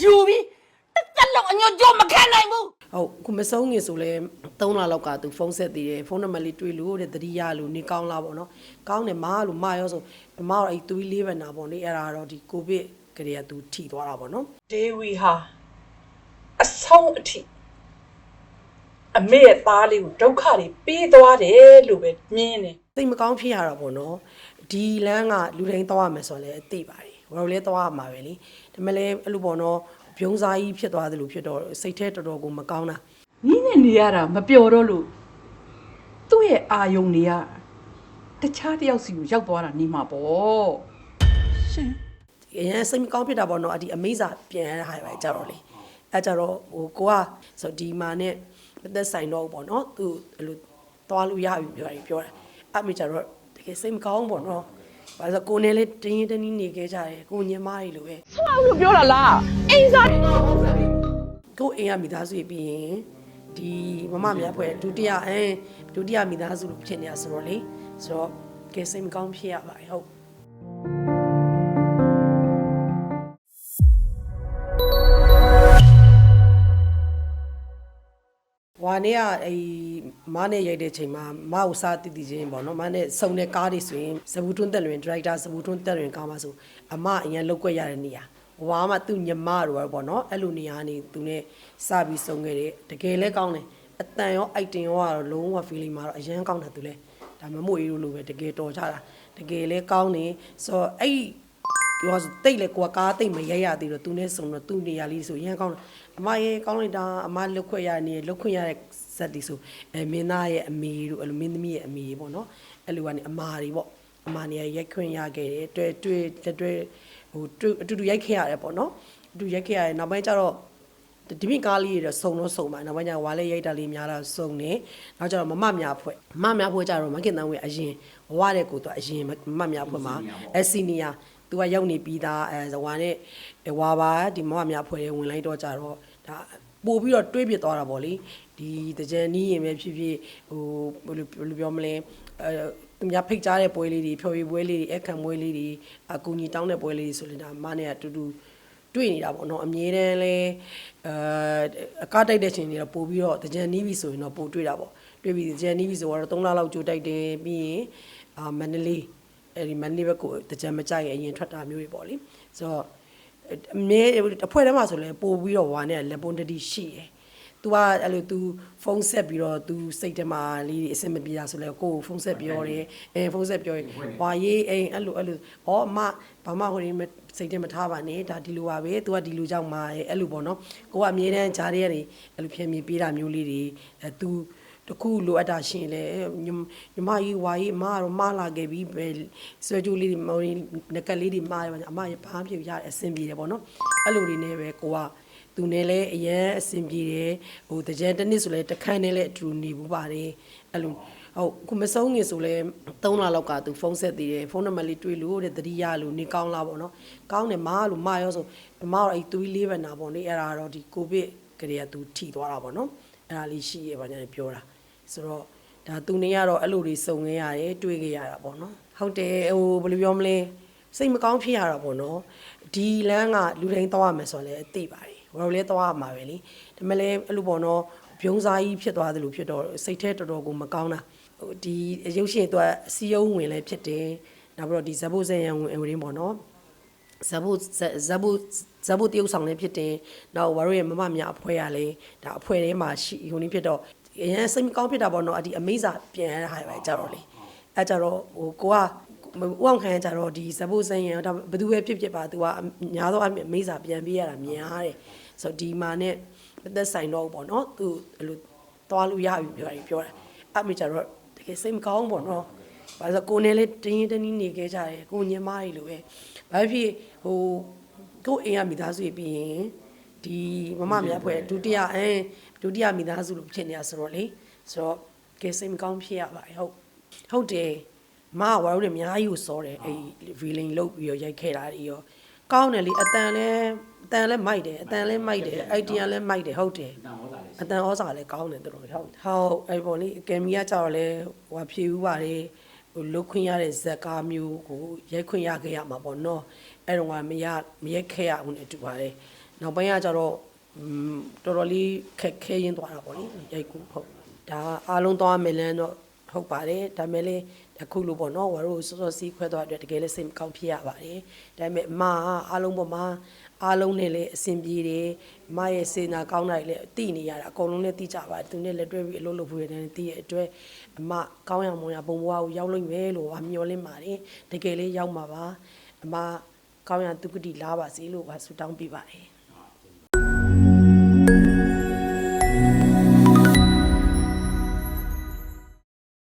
ယူပြီးတစ်သက်လုံးအညွတ်ကြိုးမခံနိုင်ဘူးဟုတ်ခုမဆုံးငင်ဆိုလဲ3လလောက်ကသူဖုန်းဆက်သေးတယ်ဖုန်းနံပါတ်လေးတွေ့လို့တဲ့တတိယလို့နေကောင်းလားပေါ့နော်ကောင်းတယ်မားလို့မရောဆိုမတော့အဲ့သွေးလေးပဲနာပေါ့လေအဲ့ဒါတော့ဒီကိုဗစ်ကလေးကသူထိသွားတာပေါ့နော်ဒေဝီဟာအဆုံးအထိအမေရဲ့သားလေးကိုဒုက္ခတွေပေးသွားတယ်လို့ပဲမြင်တယ်စိတ်မကောင်းဖြစ်ရတာပေါ့နော်ဒီလမ်းကလူတိုင်းသွားရမယ်ဆိုတော့လည်းအသိပါတယ် ဘာလို့လဲသွားရမှာပဲလေဒါပေမဲ့လည်းအဲ့လိုပေါ့နော်ပြုံးစားကြီးဖြစ်သွားတယ်လို့ဖြစ်တော့စိတ်ထဲတော်တော်ကိုမကောင်းတာညီနဲ့နေရတာမပျော်တော့လို့သူ့ရဲ့အာယုံတွေကတခြားတစ်ယောက်စီကိုရောက်သွားတာနေမှာပေါ့ရှင်အရင်စိတ်မကောင်းဖြစ်တာပေါ့နော်အဒီအမေးစာပြန်ရတဲ့ဟာပဲကြတော့လေအဲကြတော့ဟိုကိုကဆိုဒီမာနဲ့မသက်ဆိုင်တော့ဘူးပေါ့နော်သူအဲ့လိုသွားလို့ရပြီပြောတယ်ပြောတယ်အမေကြတော့တကယ်စိတ်မကောင်းပေါ့နော် ဘာလို့ကိုနေလေးတင်းရင်တင်းနေနေခဲ့ကြတယ်ကိုညမကြီးလိုပဲဆောက်လို့ပြောတာလားအိမ်စားကိုအိမ်ကမိသားစုရေးပြီးရင်ဒီမမများဖွဲ့ဒုတိယအဲဒုတိယမိသားစုလို့ဖြစ်နေတာဆိုတော့လေဆိုတော့ကဲစိတ်မကောင်းဖြစ်ရပါတယ်ဟုတ် ဝါနေကအဲ မနဲ့ရိုက်တဲ့ချိန်မှာမအုပ်စားတည်တည်ချင်းပေါ့နော်မနဲ့စုံတဲ့ကားတွေဆိုရင်ဇဘူးထွန်းတက်လွင်ဒရိုက်တာဇဘူးထွန်းတက်လွင်ကားမှာဆိုအမအရင်လောက်ွက်ရတဲ့နေရာဝါမှသူ့ညီမတို့ပေါ့နော်အဲ့လိုနေရာနေသူနဲ့စပြီးစုံခဲ့တယ်တကယ်လဲကောင်းတယ်အတန်ရောအိုက်တင်ရောကတော့လုံးဝ feeling မှာတော့အရင်ကောင်းတာသူလဲဒါမမို့အေးလို့ပဲတကယ်တော်ကြတာတကယ်လဲကောင်းနေဆိုတော့အဲ့ဒီဟာဆိုတိတ်လေကိုကကားတိတ်မရိုက်ရသေးတော့သူနဲ့ဆုံတော့သူ့နေရာလေးဆိုရမ်းကောင်းတယ်အမရေကောင်းလိုက်တာအမလုတ်ခွက်ရနေလုတ်ခွင့်ရတဲ့ ဇက်တီဆိုအဲမင်းသားရဲ့အမေတို့အဲ့လိုမင်းသမီးရဲ့အမေပေါ့နော်အဲ့လိုကနေအမာတွေပေါ့အမာနေရိုက်ခွင့်ရခဲ့တယ်တွေ့တွေ့တွေ့ဟိုတွေ့အတူတူရိုက်ခဲ့ရတယ်ပေါ့နော်အတူရိုက်ခဲ့ရတယ်နောက်ပိုင်းကျတော့ဒီမိကားလေးတွေတော့စုံတော့စုံပါနောက်ပိုင်းကျဝါလဲရိုက်တာလေးများတော့စုံနေနောက်ကျတော့မမများဖွဲ့မမများဖွဲ့ကျတော့မခင်တန်းဝဲအရင်ဝါတဲ့ကိုတော့အရင်မမများဖွဲ့မှာအဲစီနီယာသူကရောက်နေပြီးသားအဲဇဝါနဲ့ဝါပါဒီမမများဖွဲ့ရဲ့ဝင်လိုက်တော့ကြတော့ဒါ ပို့ပြီးတော့တွေးပြသွားတာပေါ့လေဒီတကြံနီးရင်ပဲဖြစ်ဖြစ်ဟိုဘယ်လိုဘယ်လိုပြောမလဲအဲသူများဖိတ်ကြားတဲ့ပွဲလေးတွေဖြော်ရည်ပွဲလေးတွေအခမ်းပွဲလေးတွေအကူညီတောင်းတဲ့ပွဲလေးတွေဆိုရင်ဒါမနဲ့အတူတူတွေ့နေတာပေါ့နော်အမြဲတမ်းလဲအဲအကားတိုက်တဲ့ချိန်တွေတော့ပို့ပြီးတော့တကြံနီးပြီဆိုရင်တော့ပို့တွေ့တာပေါ့တွေ့ပြီတကြံနီးပြီဆိုတော့3လလောက်ကြိုတိုက်တယ်ပြီးရင်အာမန္တလေးအဲဒီမန္တလေးဘက်ကိုတကြံမကြိုက်ရင်အရင်ထွက်တာမျိုးတွေပေါ့လေဆိုတော့ အမြဲအဖွဲတည်းမှာဆိုလဲပို့ပြီးတော့ဝါနဲ့လက်ပွန်တတိရှိတယ်သူကအဲ့လို तू ဖုန်းဆက်ပြီးတော့ तू စိတ်ထဲမှာလေးတွေအဆင်မပြေတာဆိုလဲကိုကိုဖုန်းဆက်ပြောတယ်အဲဖုန်းဆက်ပြောရင်ဟွာရေးအိမ်အဲ့လိုအဲ့လိုဩအမဘာမှဟိုရင်စိတ်ထဲမထားပါနဲ့ဒါဒီလိုပါပဲ तू ကဒီလိုကြောင့်มาရဲ့အဲ့လိုပေါ့နော်ကိုကအမြဲတမ်းဂျားရဲကနေအဲ့လိုဖြည့်မြပေးတာမျိုးလေးတွေအဲ तू တခုလိုအပ်တာရှင်လေညီညီမကြီးဝါကြီးအမကတော့မလာခဲ့ပြီပဲဆွဲကြိုးလေးတွေမော်ရင်ငကက်လေးတွေမှားရပါအမရဘာဖြစ်ရအဆင်ပြေတယ်ပေါ့နော်အဲ့လိုတွေနဲ့ပဲကိုကသူနဲ့လည်းအရင်အဆင်ပြေတယ်ဟိုတကြံတစ်နှစ်ဆိုလဲတခန်းနဲ့လည်းအတူနေဘူးပါတယ်အဲ့လိုဟုတ်ခုမဆုံးငင်ဆိုလဲ3လလောက်ကသူဖုန်းဆက်သေးတယ်ဖုန်းနံပါတ်လေးတွေ့လို့တဲ့တတိယလို့နေကောင်းလားပေါ့နော်ကောင်းတယ်မလို့မရောဆိုမတော့အဲ့သွေးလေးပဲနာပေါ့လေအဲ့ဒါတော့ဒီကိုဗစ်ကလေးကသူထိသွားတာပေါ့နော်အဲ့ဒါလေးရှိရပါညာပြောတာ ဆိုတော့ဒါသူနေရတော့အဲ့လိုတွေစုံခဲ့ရတယ်တွေ့ခဲ့ရတာပေါ့နော်ဟုတ်တယ်ဟိုဘယ်လိုပြောမလဲစိတ်မကောင်းဖြစ်ရတာပေါ့နော်ဒီလမ်းကလူတိုင်းသွားရမယ်ဆိုတော့လည်းသိပါတယ်ဘာလို့လဲသွားရမှာပဲလေဒါပေမဲ့လည်းအဲ့လိုပေါ့နော်ပြုံးစားကြီးဖြစ်သွားတယ်လို့ဖြစ်တော့စိတ်ထဲတော်တော်ကိုမကောင်းတာဟိုဒီရုပ်ရှင်တော့စီယုံဝင်လည်းဖြစ်တယ်နောက်ပြီးတော့ဒီဇဘိုဇန်ရန်ဝင်ဝင်ရင်းပေါ့နော်ဇဘုဇဘုဇဘုတရုပ်ဆောင်လည်းဖြစ်တယ်။နောက်ဝါတို့ရဲ့မမမြအဖွဲ့ရလဲဒါအဖွဲ့ထဲမှာရှိဟိုနည်းဖြစ်တော့ အရင်စိတ်မကောင်းဖြစ်တာပေါ့နော်အဒီအမေးစာပြန်ရတဲ့ဟာပဲကြတော့လေ။အဲကြတော့ဟိုကိုကဥအောင်ခံကြတော့ဒီဇဘုဇန်ရဒါဘယ်သူပဲဖြစ်ဖြစ်ပါသူကညာတော့အမေးစာပြန်ပေးရတာများတယ်။ဆိုတော့ဒီမှာနဲ့သက်ဆိုင်တော့ပေါ့နော်သူအဲ့လိုသွားလို့ရပြီပြောတယ်ပြောတယ်။အမေကြတော့တကယ်စိတ်မကောင်းပေါ့နော်။ဘာလို့ကိုနေလေးတင်းရင်တင်းနေခဲ့ကြတယ်ကိုညမကြီးလိုပဲဘာဖြစ်ဟိုကိုအိမ်ကမိသားစုရေးပြီးရင်ဒီမမများဖွဲ့ဒုတိယအဲ ဒုတိယမိသားစုလို့ဖြစ်နေတာဆိုတော့လေဆိုတော့ကဲစိတ်မကောင်းဖြစ်ရပါတယ်ဟုတ်ဟုတ်တယ်မကဝါရုံးတွေအများကြီးကိုစောတယ်အဲ့ villain လုတ်ပြီးတော့ရိုက်ခဲ့တာတွေရောကောင်းတယ်လေအတန်လဲအတန်လဲမိုက်တယ်အတန်လဲမိုက်တယ် idea လဲမိုက်တယ်ဟုတ်တယ်အတန်ဩစာလဲကောင်းတယ်တော်တော်ဟုတ်ဟုတ်အဲ့ပေါ်လေကင်မီကကြောက်လဲဟိုဖြေဦးပါတယ်ဟိုလုတ်ခွင့်ရတဲ့ဇက်ကားမျိုးကိုရိုက်ခွင့်ရခဲ့ရမှာပေါ့နော်အဲ့တော့ကမရမရိုက်ခဲ့ရဘူးနဲ့တူပါတယ်နောက်ပိုင်းကကျတော့อืม တော်တော်လေးခက်ခဲရင်းသွားတာပေါ့လေရိုက်ကူဟုတ်ဒါအားလုံးသွားမယ်လန်းတော့ဟုတ်ပါတယ်ဒါပေမဲ့လေအခုလိုပေါ့နော်ဝါတို့စောစောစီးခွဲသွားတဲ့အတွက်တကယ်လည်းစိတ်မကောင်းဖြစ်ရပါတယ်ဒါပေမဲ့အမကအားလုံးပေါ်မှာအားလုံးနဲ့လည်းအဆင်ပြေတယ်အမရဲ့စေနာကောင်းတာတွေလည်းသိနေရတာအကုန်လုံးလည်းသိကြပါတယ်သူနဲ့လက်တွဲပြီးအလုပ်လုပ်ဖို့ရတယ်သိရဲ့အတွက်အမကောင်းရမွန်ရဘုံဘွားကိုရောက်လိမ့်မယ်လို့ပါမျှော်လင့်ပါတယ်တကယ်လေးရောက်မှာပါအမကောင်းရသူကတိလားပါစေလို့ပါဆုတောင်းပေးပါတယ်